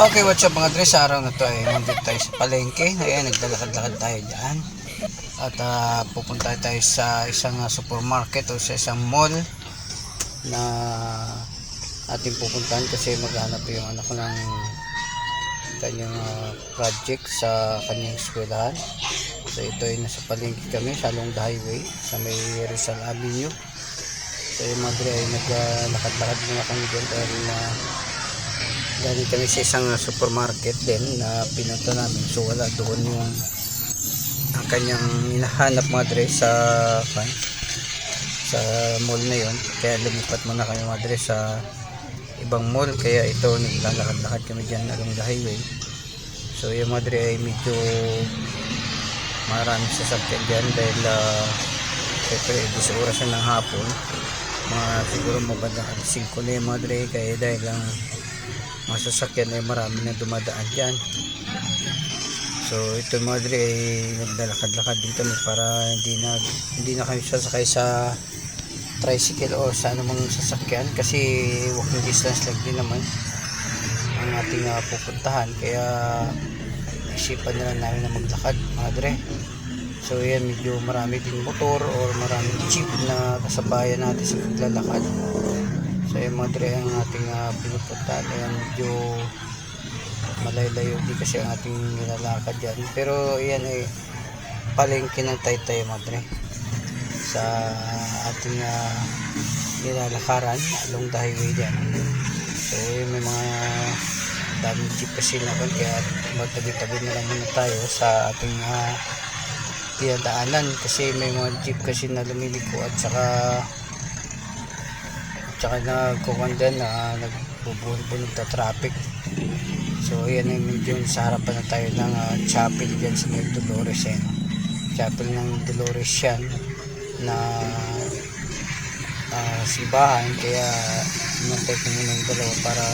Okay, what's up mga Dres? Sa araw na to ay nandito tayo sa palengke. Ayan, naglalakad-lakad tayo dyan. At ah, pupunta tayo sa isang ah, supermarket o sa isang mall na ating pupuntahan kasi maghanap yung anak ko ng kanyang ah, project sa kanyang eskwelahan. So ito ay nasa palengke kami sa along the highway sa may Rizal Avenue. So yung mga Dre ay naglalakad-lakad muna kami dyan dahil na galing kami sa isang uh, supermarket din na pinunta namin. So wala doon yung ang kanyang hinahanap mga dre sa kan sa mall na yon kaya lumipat muna kami mga dre sa ibang mall. Kaya ito naglalakad-lakad kami dyan along the highway. So yung mga dre ay medyo maraming sasakyan dyan dahil uh, syempre 10 oras na ng hapon mga siguro mabanda 5 na yung mga dre kaya dahil lang mga sasakyan ay marami na dumadaan dyan. So ito mga dre ay naglalakad-lakad din para hindi na hindi na kami sasakay sa tricycle o sa anumang sasakyan kasi walking distance lang din naman ang ating uh, pupuntahan. Kaya isipan na lang namin na maglakad mga dre so yan medyo marami din motor or maraming jeep na kasabayan natin sa paglalakad So yung mga dre ang ating uh, pinupuntahan ayan medyo malaylayo di kasi ang ating nilalakad dyan. Pero yan ay palengke ng taytay mga dre sa ating uh, nilalakaran along the highway dyan. So yun may mga daming jeep kasi na kon kaya magtabi-tabi na lang muna tayo sa ating uh, tinadaanan kasi may mga jeep kasi na lumiliko at saka tsaka nagkukunden na nagbubunog na traffic. So yan ay medyo sa harapan na tayo ng uh, chapel dyan sa may Dolores eh, no? chapel ng Dolores yan na uh, simbahan. Kaya inantay ko muna yung dalawa para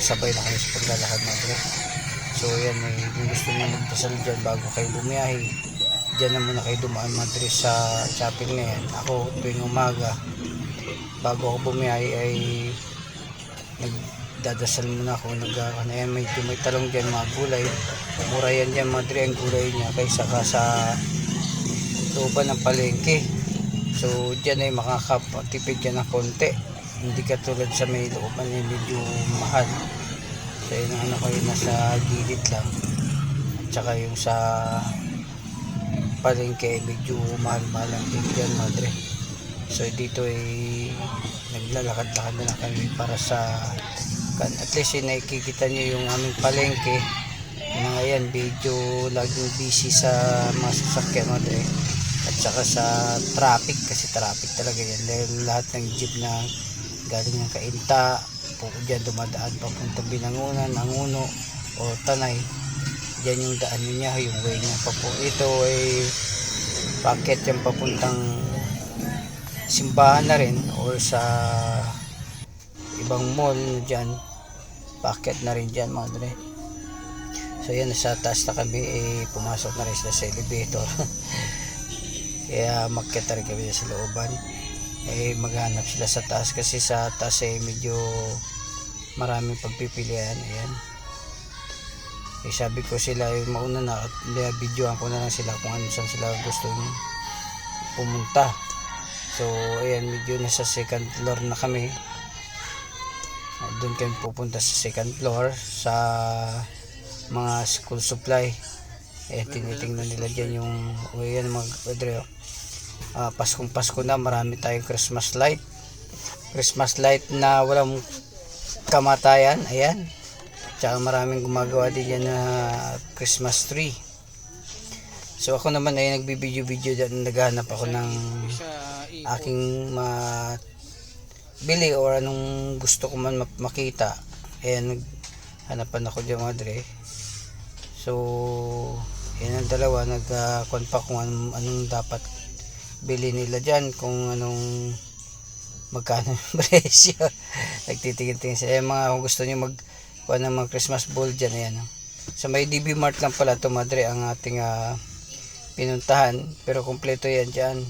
sabay na kami sa paglalakad na bro so yan ay kung gusto nyo magdasal dyan bago kayo bumiyahe dyan na muna kayo dumaan madre sa chapel na yan. Ako tuwing umaga bago ako bumiyahe ay nagdadasal muna ako nag ano yan medyo may talong dyan mga gulay. Mura yan dyan mga dre ang gulay niya kaysa ka sa looban ng palengke. So dyan ay makakatipid ka ng konti. Hindi katulad sa may looban ay medyo mahal. So yun ang ano yun nasa gilid lang. At saka yung sa palengke medyo mahal-mahal ang din dyan mga dre So dito ay naglalakad-lakad na lang kami para sa at least ay nakikita nyo yung aming palengke. Na ngayon medyo laging busy sa mga sasakyan mga dre at saka sa traffic kasi traffic talaga yan. Dahil lahat ng jeep na galing ng kainta po dyan dumadaan papuntang binangunan nanguno o tanay. Dyan yung daan niya yung way niya pa po. Ito ay packet yung papuntang simbahan na rin or sa ibang mall dyan packet na rin dyan mga dre. So yan sa taas na kami eh, pumasok na rin sila sa elevator. Kaya makyat na rin kami sa looban. Eh maghanap sila sa taas kasi sa taas eh medyo maraming pagpipilian ayan. Eh sabi ko sila yung mauna na at videoan ko na lang sila kung ano saan sila gusto pumunta So, ayan, medyo nasa second floor na kami. Doon kami pupunta sa second floor sa mga school supply. Eh, tinitingnan nila dyan yung, o yan mga kadre, uh, Paskong Pasko na, marami tayong Christmas light. Christmas light na walang kamatayan, ayan. Tsaka maraming gumagawa din yan na Christmas tree. So ako naman ay nagbibideo-video dyan, naghahanap ako ng aking mabili or anong gusto ko man mak- makita. Ayan, hanapan ako dyan mga dre. So, yan ang dalawa, nag-con pa kung anong, anong dapat bili nila dyan, kung anong magkano yung presyo. Nagtitingin-tingin sila. Mga kung gusto nyo mag kuha ng mga Christmas ball dyan, ayan. Sa may DB Mart lang pala ito, madre, ang ating ah, pinuntahan. Pero kompleto yan dyan.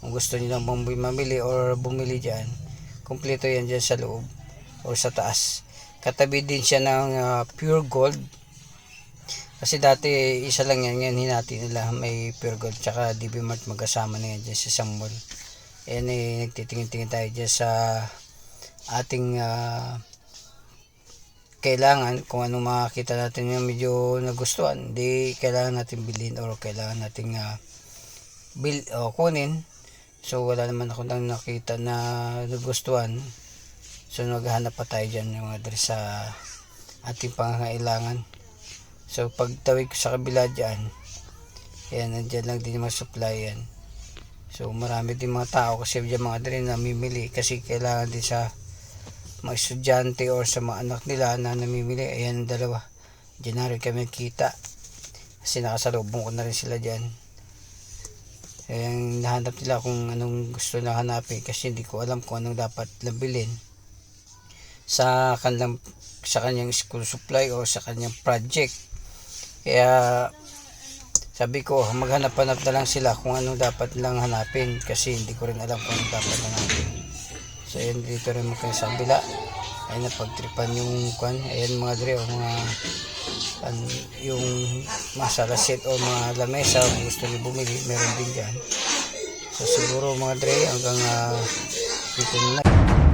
Kung gusto niyo lang mamili or bumili dyan, kompleto yan dyan sa loob or sa taas. katabi din siya ng ah, pure gold. Kasi dati isa lang yan yan hinati nila may pure gold. Tsaka DB Mart magkasama na yan dyan sa isang mall. Ayan eh nagtitingin-tingin tayo dyan sa ating ah, kailangan. Kung ano makakita natin yung medyo nagustuhan hindi kailangan natin bilhin or kailangan nating ah, bil o kunin so wala naman ako nang nakita na nagustuhan. So naghahanap pa tayo dyan yung mga dress sa ating pangangailangan. So pag tawid ko sa kabila dyan yan nandyan lang din yung supply yan. So marami din mga tao kasi dyan mga dre namimili kasi kailangan din sa mga estudyante or sa mga anak nila na namimili. Ayan ang dalawa. Dyan na rin kami kita kasi nakasalubong ko na rin sila dyan Ayan, nahanap nila kung anong gusto na hanapin kasi hindi ko alam kung anong dapat labilin sa kanilang sa kanyang school supply o sa kanyang project. Kaya sabi ko maghanap-hanap na lang sila kung anong dapat lang hanapin kasi hindi ko rin alam kung anong dapat hanapin. So ayan dito rin mga sa kabila. Ayan napagtripan yung kwan. Ayan mga dre o mga an, yung mga salasit o mga lamesa kung gusto niyo bumili meron din dyan. So siguro mga dre hanggang ah, dito na.